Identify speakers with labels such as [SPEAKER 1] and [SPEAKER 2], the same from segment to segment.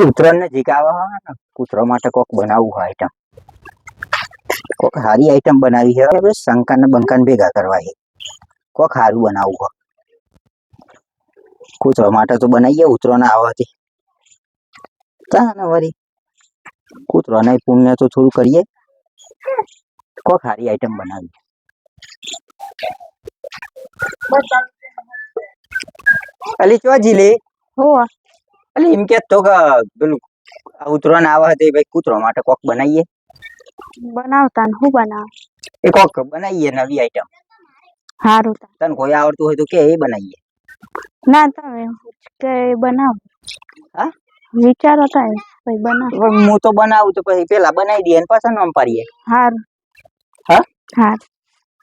[SPEAKER 1] ઉત્તરાયણ નજીક આવે ને કૂતરો માટે કોક બનાવવું હોય આઈટમ કોક સારી આઈટમ બનાવી છે હવે શંકા ને બંકાને ભેગા કરવા છે કોક સારું બનાવવું હોય કૂતરો માટે તો બનાવીએ ઉતરો ના આવવાથી તા ને વળી કૂતરો ને પુણ્ય તો થોડું કરીએ કોક સારી આઈટમ બનાવી અલી ચો જીલી
[SPEAKER 2] હોવા
[SPEAKER 1] અલી એમ કે તો કે પેલું આ ઉતરો ના આવે તે ભાઈ કૂતરો માટે કોક બનાવીએ.
[SPEAKER 2] બનાવતા ને હું બનાવ?
[SPEAKER 1] એ કોક બનાવીએ નવી આઈટમ
[SPEAKER 2] હારું
[SPEAKER 1] તને કોઈ આવડતું હોય તો કે એ બનાવીએ.
[SPEAKER 2] ના તમે કે બનાવ.
[SPEAKER 1] હા?
[SPEAKER 2] વિચારો તા ભાઈ બનાવ.
[SPEAKER 1] હું તો બનાવું તો પછી પેલા બનાવી દઈએ પાછા નામ પાડીએ
[SPEAKER 2] હારું.
[SPEAKER 1] હા?
[SPEAKER 2] હાર.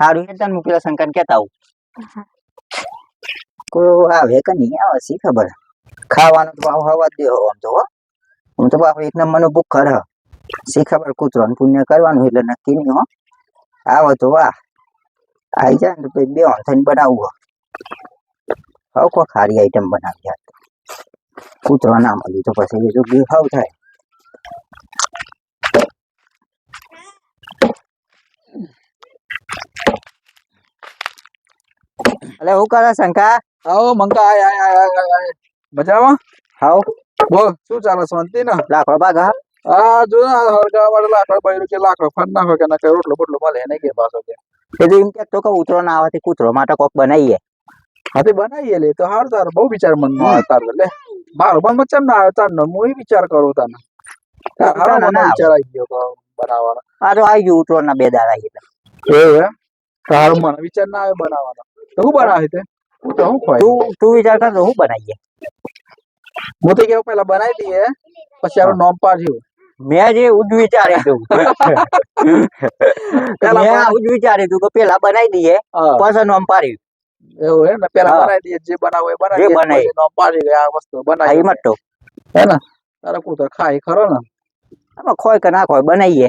[SPEAKER 1] સારું છે તને હું પેલા શંકર કેતા આવું.
[SPEAKER 2] હા.
[SPEAKER 1] કોઈ આવે કે નહીં આવે શી ખબર? ખાવાનું તો આવું જ દેવો આમ તો આમ તો બાપ એક નંબરનો નો ખર. શી ખબર કૂતરો પુણ્ય કરવાનું એટલે નક્કી નહીં હો. આવો તો વાહ. આવી જાય ને પછી બે થઈને બનાવવું. હવ કોઈ ખારી આઈટમ બનાવી યાર કૂતરો ના મળી તો પછી બીજું બી હાવ થાય. એટલે હું કરે શંકા
[SPEAKER 3] આવો મંકા આય આય આય. મજામાં?
[SPEAKER 1] હાવ
[SPEAKER 3] બોલ શું ચાલે શાંતિ ને
[SPEAKER 1] લાકડો બાગ. હા
[SPEAKER 3] આ જો હરગા વાળો લાકડો બૈરું કે લાકડો ના હોય કે ના કઈ રોટલો બોટલો મળે નહીં કે પાછો કે.
[SPEAKER 1] કીધું એમ કે તો કે ઉતરો ના આવવાથી કૂતરો માટે કોક બનાવીએ.
[SPEAKER 3] હા તે બનાવીએ લે તો હાર તાર બહુ વિચાર મનમાં આવે તાર લે. મારો પણ ચમ ના આવે તાર હું વિચાર કરું તને હારો
[SPEAKER 1] ના,
[SPEAKER 3] મને વિચાર આવી ગયો બનાવવાનો.
[SPEAKER 1] આ તો આવી ગયું ઉતરો ના બે દાડા એટલે.
[SPEAKER 3] એ તારો મને વિચાર ના આવે બનાવવાનો. તો હું બનાવી તે? હું તો હું ખવાય
[SPEAKER 1] તું તું વિચાર કર હું બનાવીએ
[SPEAKER 3] હું તો કેવું પેલા બનાવી દઈએ પછી આપણું નોમ પાડ્યું.
[SPEAKER 1] મેં જે ઉજ વિચાર્યું હતું.
[SPEAKER 3] પેલા
[SPEAKER 1] ઉજ વિચાર્યું હતું કે પેલા બનાવી દઈએ પછી નોમ પાડ્યું.
[SPEAKER 3] એવું હે ને? પેલા બનાવી દઈએ જે બનાવો એ બનાવી
[SPEAKER 1] બનાવી.
[SPEAKER 3] નોમ પાડી આ વસ્તુ બનાવી
[SPEAKER 1] તો.
[SPEAKER 3] હે ને? તારા કૂતરો ખાય ખરો ને?
[SPEAKER 1] આમાં ખોય કે ના ખોય બનાવીએ.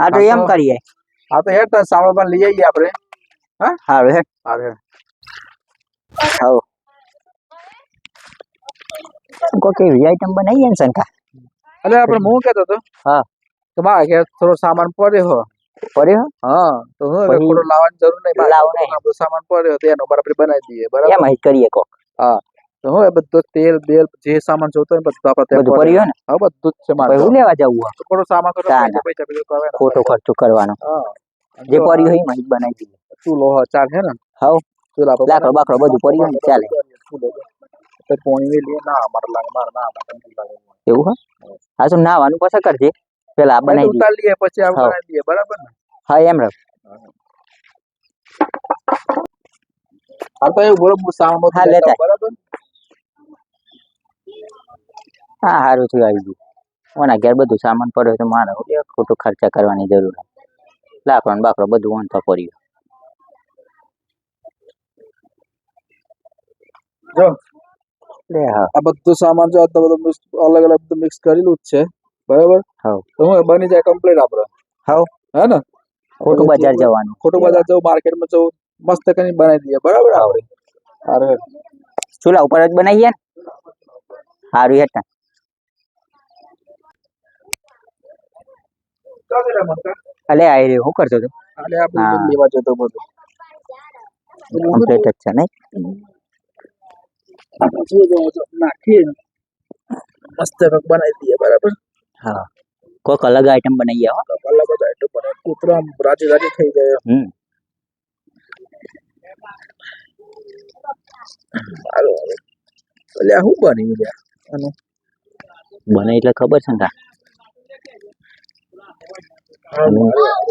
[SPEAKER 1] હા તો
[SPEAKER 3] હા
[SPEAKER 1] એમ
[SPEAKER 3] તો-
[SPEAKER 1] કરીએ
[SPEAKER 3] હા તો હેઠ સામાન બામાન લઈ આવીએ આપણે
[SPEAKER 1] સારું હે
[SPEAKER 3] હા હેઠ.
[SPEAKER 1] હાવ કોઈ કેવી આઈટમ બનાવીએ ને શંકા
[SPEAKER 3] એટલે આપણે હું કહેતો હતો
[SPEAKER 1] હા.
[SPEAKER 3] કે મારા ઘેર થોડો સામાન પડ્યો હો
[SPEAKER 1] પડ્યો
[SPEAKER 3] હા તો હું
[SPEAKER 1] પછી
[SPEAKER 3] થોડો લાવવાની જરૂર નહીં મારે
[SPEAKER 1] લાવો
[SPEAKER 3] થોડો
[SPEAKER 1] નહીં.
[SPEAKER 3] આપણો સામાન પડ્યો તો એનો બરાબર બનાવી દઈએ બરાબર
[SPEAKER 1] એમ જ કરીએ કોક
[SPEAKER 3] તો હું એ બધો તેલ બેલ જે સામાન જોતો હોય ને બધું આપણે ત્યાં
[SPEAKER 1] બધું
[SPEAKER 3] પડ્યો.
[SPEAKER 1] પડ્યું ને
[SPEAKER 3] હા બધું જ છે મારે
[SPEAKER 1] પછી હું લેવા જવું હોય?
[SPEAKER 3] તો થોડો સામાન કરો
[SPEAKER 1] ના,
[SPEAKER 3] પૈસા પૈસા પેલું કરે ને.
[SPEAKER 1] ખોટો ખર્ચો કરવાનો
[SPEAKER 3] હા
[SPEAKER 1] જે પડ્યું હોય એમાં જ બનાવી દઈએ
[SPEAKER 3] ચૂલો હ ચાલ હે ને
[SPEAKER 1] હાવ
[SPEAKER 3] ચૂલા પર
[SPEAKER 1] લાકડો બાકડો બધું પડ્યું હોય ને ચાલે
[SPEAKER 3] ચૂલો પર. તો પોણી વેલીએ ના મારે લાગે મારે ના મારે નથી લાગે
[SPEAKER 1] એવું હે હા તો નાવાનું પછી કરજે પેલા આ બનાવી દઈએ
[SPEAKER 3] ઉતાર લઈએ પછી આપણે
[SPEAKER 1] હાવ.
[SPEAKER 3] બનાવી દઈએ બરાબર ને
[SPEAKER 1] હા એમ રાખ
[SPEAKER 3] હા તો એવું બોલો હું સામાન બધું
[SPEAKER 1] હા,
[SPEAKER 3] લેતા
[SPEAKER 1] લેતા.
[SPEAKER 3] આવું, બરાબર
[SPEAKER 1] હા સારું થયું આવી ગયું ઓના ઘેર બધું સામાન પડ્યો તો મારે હું લે ખોટો ખર્ચા કરવાની જરૂર નથી લાકડો ને બાકડો બધું વાંધો પડ્યું
[SPEAKER 3] જો
[SPEAKER 1] લે હા
[SPEAKER 3] આ બધું સામાન જો આ તો બધું mix- અલગ અલગ બધું મિક્સ કરેલું જ છે બરાબર
[SPEAKER 1] હાવ.
[SPEAKER 3] તો હું એ બની જાય કમ્પ્લીટ આપણે
[SPEAKER 1] હાવ.
[SPEAKER 3] હે ને
[SPEAKER 1] ખોટું
[SPEAKER 3] હવે
[SPEAKER 1] બજાર
[SPEAKER 3] તું-
[SPEAKER 1] જવાનું
[SPEAKER 3] ખોટું બજાર જવું માર્કેટમાં જવું મસ્ત કરીને બનાવી દઈએ બરાબર આપણે અરે
[SPEAKER 1] ચૂલા ઉપર જ બનાવીએ ને સારું હેઠા અલે આઈ રહ્યો હું કરતો હતો
[SPEAKER 3] આલે આપણે
[SPEAKER 1] હા.
[SPEAKER 3] બધું લેવા જતો બધું
[SPEAKER 1] કમ્પ્લીટ જ છે નહીં
[SPEAKER 3] પછી જો જો નાખીએ ને, મસ્ત કંઈક બનાવી દઈએ બરાબર
[SPEAKER 1] હા કોઈક અલગ આઈટમ બનાવીએ હો
[SPEAKER 3] અલગ જ આઈટમ બનાવે કૂતરો આમ રાજી રાજી થઈ જાય
[SPEAKER 1] હમ
[SPEAKER 3] સારું હવે એટલે આ શું બન્યું લ્યા આનું?
[SPEAKER 1] બને એટલે ખબર છે ને કા
[SPEAKER 3] આનું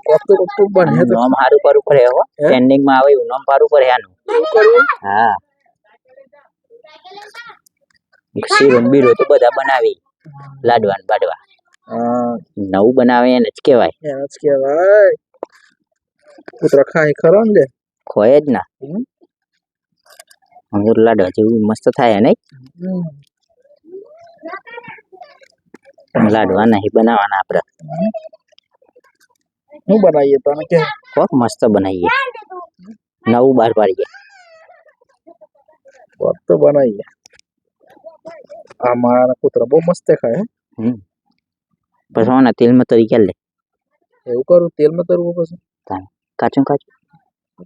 [SPEAKER 3] કોકતું કોકતું બને તો
[SPEAKER 1] સારું પર ઉપર હે હો. ટ્રેન્ડિંગમાં આવે નોમ પર હે આનું. હા. શીરો બીરો તો બધા બનાવી. લાડવા ને બાડવા નવું બનાવે એને જ કહેવાય.
[SPEAKER 3] એને જ કહેવાય. કૂતરો ખાય ખરો ને
[SPEAKER 1] ખોય જ ના.
[SPEAKER 3] હમ.
[SPEAKER 1] લાડવા જેવું મસ્ત થાય નહીં? લાડવા નહીં બનાવવાના આપણે
[SPEAKER 3] શું બનાવીએ તને કે
[SPEAKER 1] કોક મસ્ત બનાવીએ નવું બહાર પાડીએ
[SPEAKER 3] વાત તો બનાવીએ આ મારા કૂતરો બહુ મસ્ત દેખાય હે.
[SPEAKER 1] હમ પછી ઓના તેલમાં તરી લે
[SPEAKER 3] એવું કરું તેલમાં તરવું પછી
[SPEAKER 1] કાચું કાચું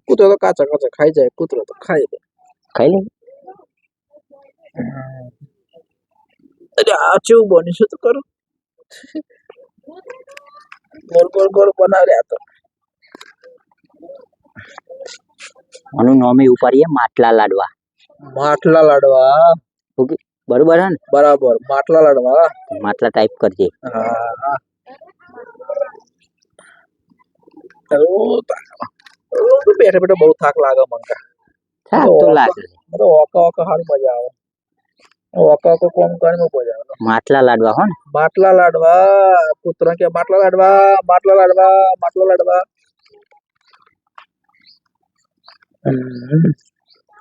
[SPEAKER 3] કૂતરો તો કાચા કાચા ખાઈ જાય કૂતરો તો ખાઈ જાય
[SPEAKER 1] ખાઈ લે
[SPEAKER 3] અરે આ કેવું બન્યું તો કરું ગોળ ગોળ ગોળ બનાવ્યા તો
[SPEAKER 1] આનું નામે ઉપાડીએ માટલા લાડવા
[SPEAKER 3] માટલા લાડવા
[SPEAKER 1] બરોબર હે ને
[SPEAKER 3] બરાબર માટલા લાડવા
[SPEAKER 1] માટલા ટાઈપ કરજે
[SPEAKER 3] હા બેઠા બેઠા બહુ થાક લાગે મને
[SPEAKER 1] થાક તો લાગે
[SPEAKER 3] તો ઓકા ઓકા હારી મજા આવે ઓકા ઓકા કોમ કરીને મજા આવે
[SPEAKER 1] માટલા લાડવા હો ને
[SPEAKER 3] માટલા લાડવા કૂતરા કે માટલા લાડવા માટલા લાડવા માટલા લાડવા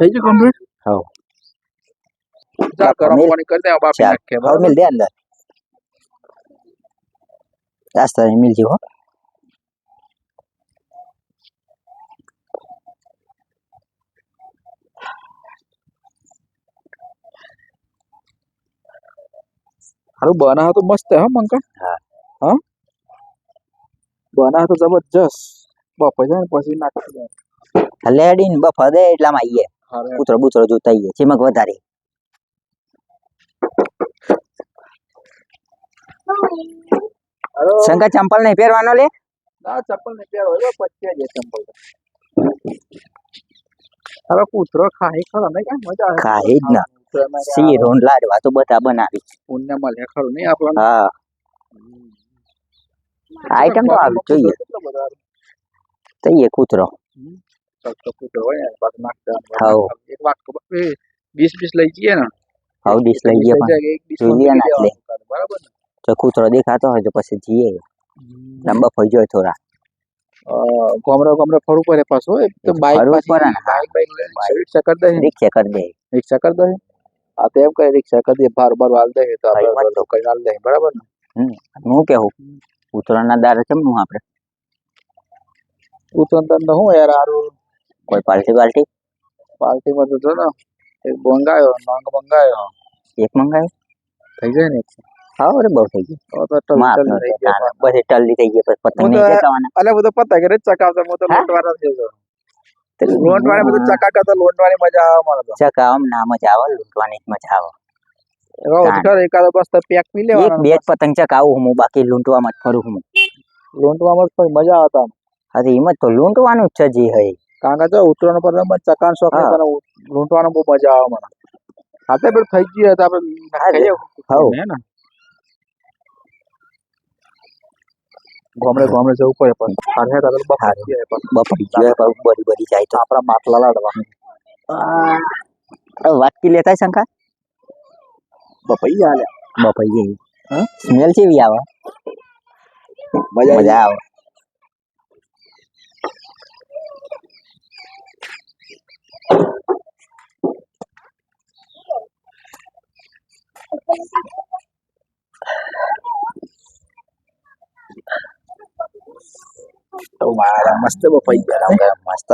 [SPEAKER 3] થઈ ગયું કમ્પ્લીટ
[SPEAKER 1] હવ
[SPEAKER 3] જા ગરમ
[SPEAKER 1] મિલ.
[SPEAKER 3] પાણી કરી દે બાપી
[SPEAKER 1] ચાલ
[SPEAKER 3] નાખે
[SPEAKER 1] હવે મિલ દે અંદર રાસ્તા મિલ જી
[SPEAKER 3] હારું બના તો મસ્ત હે મંકા
[SPEAKER 1] હા.
[SPEAKER 3] હા બના તો જબરજસ્ત બાપા જાય પછી નાખી દે
[SPEAKER 1] હલેડીન બફા દે એટલામાં
[SPEAKER 3] હારે
[SPEAKER 1] કૂતરો બૂતરો જોતા ચીમક વધારે શંકા ચંપલ નહીં પહેરવાનો લે
[SPEAKER 3] ના ચંપલ નહીં પહેરો એ પછી જાય ચંપલ અરે કૂતરો ખાઈ ખરો ને કે મજા આવે
[SPEAKER 1] ખાય જ ને.
[SPEAKER 3] કે
[SPEAKER 1] શીરો ને તો બધા બનાવી.
[SPEAKER 3] પુણ્ય મળે નહીં આપણને
[SPEAKER 1] હા. આઈટમ તો આવી જોઈએ. તઈએ કૂતરો.
[SPEAKER 3] કૂતરો હોય. એક લઈ જઈએ ને.
[SPEAKER 1] હવે ડીશ લઈ પણ
[SPEAKER 3] જાય
[SPEAKER 1] ને એટલે.
[SPEAKER 3] બરાબર
[SPEAKER 1] દેખાતો હોય તો પછી જઈએ. લાંબા ફઈ જોઈએ થોડા.
[SPEAKER 3] અ, ગામડે ગામડે ફરવું પડે પાછું તો બાઈક
[SPEAKER 1] ને,
[SPEAKER 3] બાઈક બાઈક રિક્ષા કરી દે
[SPEAKER 1] રિક્ષા કરી દે
[SPEAKER 3] રિક્ષા કરી દે આ તો એમ કરે રિક્ષા કરી દે બાર બાર હાલ દે તો
[SPEAKER 1] ભાઈ,
[SPEAKER 3] આપણે બધું કરીને હાલ દે બરાબર ને
[SPEAKER 1] હું કેવું કૂતરાના દારે ચમનું આપણે
[SPEAKER 3] તું તો તને હું યાર હારું
[SPEAKER 1] કોઈ પાર્ટી બાલ્ટી
[SPEAKER 3] પાર્ટીમાં તો જો ને એક મંગાયો નંગ મંગાયો
[SPEAKER 1] એક મંગાવ્યો
[SPEAKER 3] થઈ જાય ને
[SPEAKER 1] હા અરે બહુ થઈ ગયું
[SPEAKER 3] તો તો ટલ
[SPEAKER 1] માપ
[SPEAKER 3] ટલ થઈ ગયા
[SPEAKER 1] બસ ટલ્લી થઈ ગઈ પછી પતંગ
[SPEAKER 3] હું
[SPEAKER 1] નહીં
[SPEAKER 3] તો-
[SPEAKER 1] ચગાવવાના
[SPEAKER 3] અલે બધો પતા કરે ચકાવતા હું તો
[SPEAKER 1] હા?
[SPEAKER 3] લોટવાળા થઈ ગયો બધું મજા આવે મને તો.
[SPEAKER 1] ચકાવવામાં ના મજા આવે લૂંટવાની મજા આવે.
[SPEAKER 3] એવા એકાદો બસ તો પેક પી
[SPEAKER 1] એક બે જ પતંગ ચકાવું હું બાકી લૂંટવામાં જ ફરું હું.
[SPEAKER 3] પછી મજા આવતા
[SPEAKER 1] હા એમ જ તો લૂંટવાનું જ છે જી હોય
[SPEAKER 3] કારણ કે ઉતરવાનો પર મને ચકાન શોખ પણ લૂંટવાનો બહુ મજા આવે મને સાથે પણ થઈ ગયું તો આપણે ને? ગામડે ગામડે જવું પડે પણ હારે આપણે બફાર
[SPEAKER 1] હારું.
[SPEAKER 3] છીએ પણ.
[SPEAKER 1] બરી બરી જાય તો.
[SPEAKER 3] આપણા માટલા લાડવા.
[SPEAKER 1] વાત કી લેતા શંકા
[SPEAKER 3] બપાઈ હાલે.
[SPEAKER 1] બફાઈ
[SPEAKER 3] હા?
[SPEAKER 1] સ્મેલ કેવી આવે?
[SPEAKER 3] મજા આવી.
[SPEAKER 1] મજા આવે.
[SPEAKER 3] તો મારા મસ્ત બપાઈ ગયા
[SPEAKER 1] મસ્ત.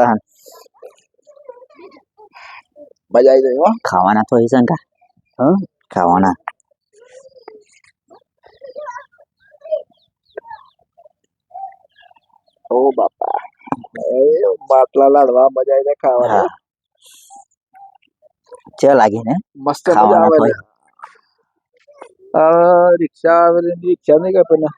[SPEAKER 3] મજા આવી ગઈ
[SPEAKER 1] ખાવાના તો હશે શંકા
[SPEAKER 3] હા?
[SPEAKER 1] ખાવાના
[SPEAKER 3] ઓ બાપા એ માટલા લાડવા મજા આવી જાય ખાવાની
[SPEAKER 1] ચે લાગે ને
[SPEAKER 3] મસ્ત મજા આવે રિક્ષા આવે ને રિક્ષા નહીં કઈ પેલા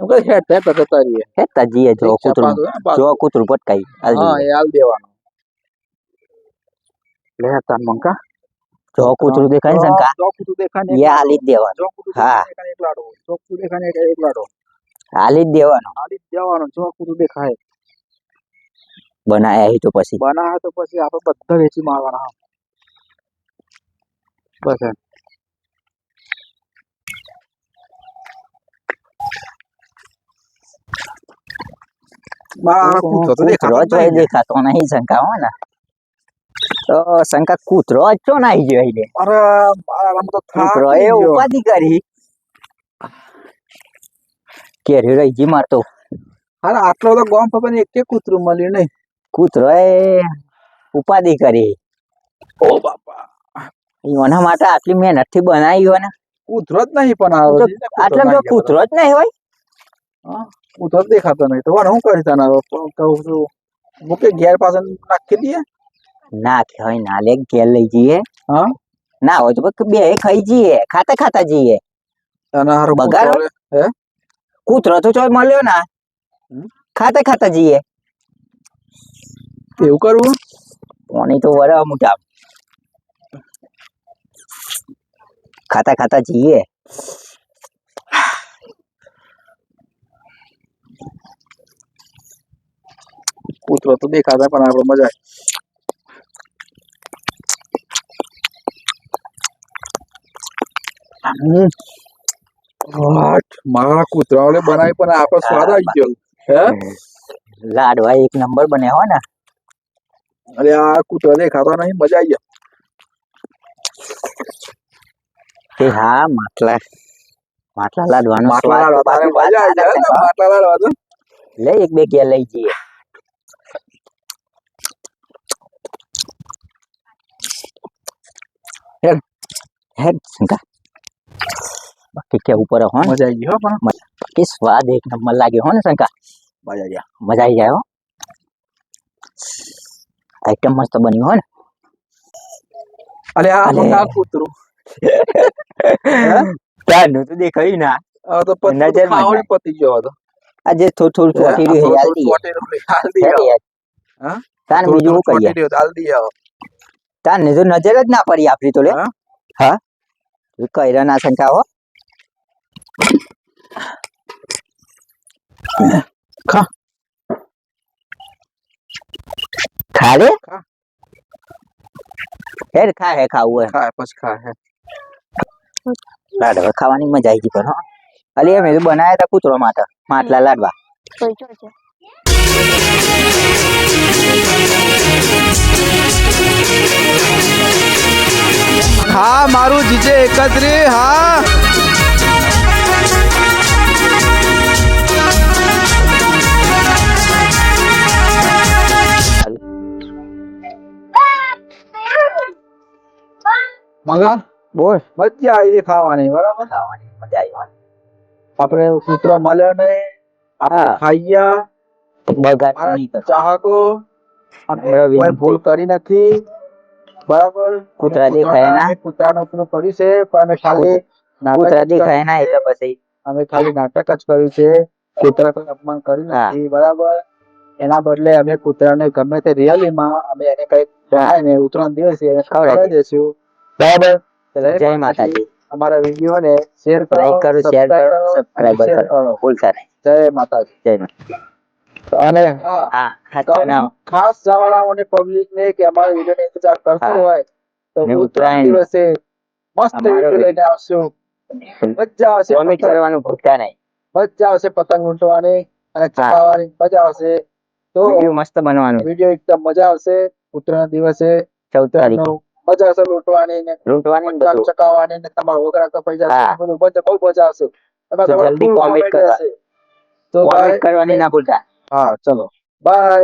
[SPEAKER 3] એમ કઈ હેઠ હેઠ જતા રહીએ
[SPEAKER 1] હે તજીએ જો કૂતરું
[SPEAKER 3] પાછું હે, પાછું.
[SPEAKER 1] જો કૂતરું પટકાઈ
[SPEAKER 3] હા એ હાલ દેવાનું. લે તાન મંકા
[SPEAKER 1] જો કૂતરું દેખાય ને શંકા
[SPEAKER 3] જો કૂતરું દેખાય ને
[SPEAKER 1] એ હાલી જ દેવાનું. હા.
[SPEAKER 3] એક લાડો જો કૂતરું દેખાય ને એક- એક લાડો
[SPEAKER 1] હાલી જ દેવાનું.
[SPEAKER 3] હાલી જ દેવાનો જો કૂતરું દેખાય.
[SPEAKER 1] બનાયા તો પછી.
[SPEAKER 3] બનાયા તો પછી આપણે બધા વેચી મારવાના બસ કૂતરો તો દેખાતો નહીં.
[SPEAKER 1] શંકા હો ને. તો શંકા કૂતરો ચો નાઈ ગયો એટલે
[SPEAKER 3] અરે
[SPEAKER 1] કૂતરો એ. ઉપાધિ કરી. કેરી રહી ગઈ મારતો
[SPEAKER 3] અરે આટલો તો ગોમ પપ્પા એક કૂતરું મળ્યું નહીં.
[SPEAKER 1] કૂતરો એ ઉપાધિ કરી.
[SPEAKER 3] ઓ બાપા.
[SPEAKER 1] એના માટે આટલી મહેનતથી બનાવી હોય ને.
[SPEAKER 3] કૂતરો જ નહીં પણ
[SPEAKER 1] આટલા કૂતરો જ નહીં હોય.
[SPEAKER 3] કૂતરો દેખાતો નહીં. તો હું કરી તને કહું છું મૂકે ઘેર પાસે નાખી દઈએ?
[SPEAKER 1] ના કહેવાય ના લે ઘેર લઈ જઈએ.
[SPEAKER 3] હા?
[SPEAKER 1] ના હોય તો બે ખાઈ જઈએ ખાતા ખાતા જઈએ.
[SPEAKER 3] અને હારું
[SPEAKER 1] બગાડો?
[SPEAKER 3] હે?
[SPEAKER 1] કૂતરો તો ચોય મળ્યો ના? ખાતા ખાતા જઈએ.
[SPEAKER 3] એવું કરવું?
[SPEAKER 1] પાણી તો વરા મોટા. ખાતા ખાતા જઈએ.
[SPEAKER 3] કૂતરો તો દેખાતા પણ આપણે મજા મારા કૂતરા ઓલે બનાવી પણ આપણે સ્વાદ આવી ગયો. હે?
[SPEAKER 1] લાડવા એક નંબર બન્યા હોય ને.
[SPEAKER 3] અરે આ કૂતરા દેખાતા નહીં મજા આવી ગયા
[SPEAKER 1] હા માટલા. માટલા લાડવાનો સ્વાદ.
[SPEAKER 3] માટલા
[SPEAKER 1] લે એક બે ગયા લઈ જઈએ. હેડ હેડ શંકા બાકી કેવું પડે હો ને
[SPEAKER 3] મજા આવી ગઈ હો પણ
[SPEAKER 1] બાકી સ્વાદ એક નંબર લાગ્યો હો ને શંકા
[SPEAKER 3] મજા આવી ગયા
[SPEAKER 1] મજા આવી જાય હો આઈટમ મસ્ત બની હો ને
[SPEAKER 3] અરે આ
[SPEAKER 1] અલે.
[SPEAKER 3] તો ના કૂતરું
[SPEAKER 1] ત્યારનું તો દેખાયું ના
[SPEAKER 3] આ તો પછી
[SPEAKER 1] નજર માં
[SPEAKER 3] ખાવડી પતી ગયો હતો
[SPEAKER 1] આજે થોડું થોડું ચોટી રહ્યું હાલ દઈએ
[SPEAKER 3] ચોટેલું હાલ દઈએ
[SPEAKER 1] હેડ યાર.
[SPEAKER 3] હા?
[SPEAKER 1] તાન બીજું શું કરીએ
[SPEAKER 3] ચોટેલું હાલ દઈએ હવે.
[SPEAKER 1] તાન ને તો નજર જ ના પડી આપડી તો લે
[SPEAKER 3] હા?
[SPEAKER 1] હા કઈરા ના શંકા હો
[SPEAKER 3] ખા.
[SPEAKER 1] ખા લે
[SPEAKER 3] ખા.
[SPEAKER 1] હેડ ખા હે ખાવું હોય
[SPEAKER 3] ખાય પછી ખાય હે.
[SPEAKER 1] લાડવા ખાવાની મજા આવી ગઈ પણ હો અલી અમે તો બનાયા હતા કૂતરો માટે માટલા લાડવા
[SPEAKER 3] હા મારું જીજે એકત્રી હા.
[SPEAKER 1] બોલ.
[SPEAKER 3] મજા આવી ખાવાની બરાબર?
[SPEAKER 1] ખાવાની મજા આવી
[SPEAKER 3] આપણે કૂતરો મળ્યો નહીં
[SPEAKER 1] હા.
[SPEAKER 3] ખાઈયા
[SPEAKER 1] બગાડ.
[SPEAKER 3] ચાહકો ભૂલ કરી નથી. બરાબર.
[SPEAKER 1] કૂતરા દેખાય ના?
[SPEAKER 3] કૂતરાનો ઉપયોગ કર્યું છે પણ ખાલી
[SPEAKER 1] કૂતરા દેખાય ના એટલે પછી.
[SPEAKER 3] અમે ખાલી નાટક જ કર્યું છે. કૂતરા કોઈ અપમાન કર્યું નથી બરાબર. એના બદલે અમે કૂતરાને ગમે તે રિયલીમાં અમે એને કંઈક ને ઉત્તરાયણ દિવસે એને
[SPEAKER 1] ખવડાવી
[SPEAKER 3] દઈશું બરાબર.
[SPEAKER 1] જય માતાજી.
[SPEAKER 3] અમારા વીડિયો ને શેર કરો
[SPEAKER 1] લાઈક કરો શેર કરો સબસ્ક્રાઇબ
[SPEAKER 3] કરો,
[SPEAKER 1] કરો. ભૂલતા નહીં.
[SPEAKER 3] જય માતાજી.
[SPEAKER 1] જય માતાજી.
[SPEAKER 3] અને ખાસ જવાળાઓને પબ્લિક ને કે અમારો વિડિયો ઇંતજાર કરતો હોય તો ઉત્તરાયણ દિવસે મસ્ત વિડિયો લઈને આવશું. મજા આવશે પતંગ-
[SPEAKER 1] કરવાનું ભૂલતા નહીં.
[SPEAKER 3] મજા આવશે પતંગ ઉડવાની અને ચગાવવાની મજા આવશે. તો
[SPEAKER 1] મસ્ત બનવાનું.
[SPEAKER 3] વીડિયો એકદમ મજા આવશે. ઉત્તરાયણ દિવસે
[SPEAKER 1] ચૌદ તારીખ.
[SPEAKER 3] મજા આવશે લૂંટવાની ને
[SPEAKER 1] લૂંટવાની
[SPEAKER 3] ચકાવવાની ને તમારા વગરા કપાઈ જશે બધું મજા બહુ મજા આવશે. એમાં
[SPEAKER 1] તો જલ્દી comment કરવા.
[SPEAKER 3] તો.
[SPEAKER 1] કોમેન્ટ કરવાની ના ભૂલતા.
[SPEAKER 3] હા ચલો. બાય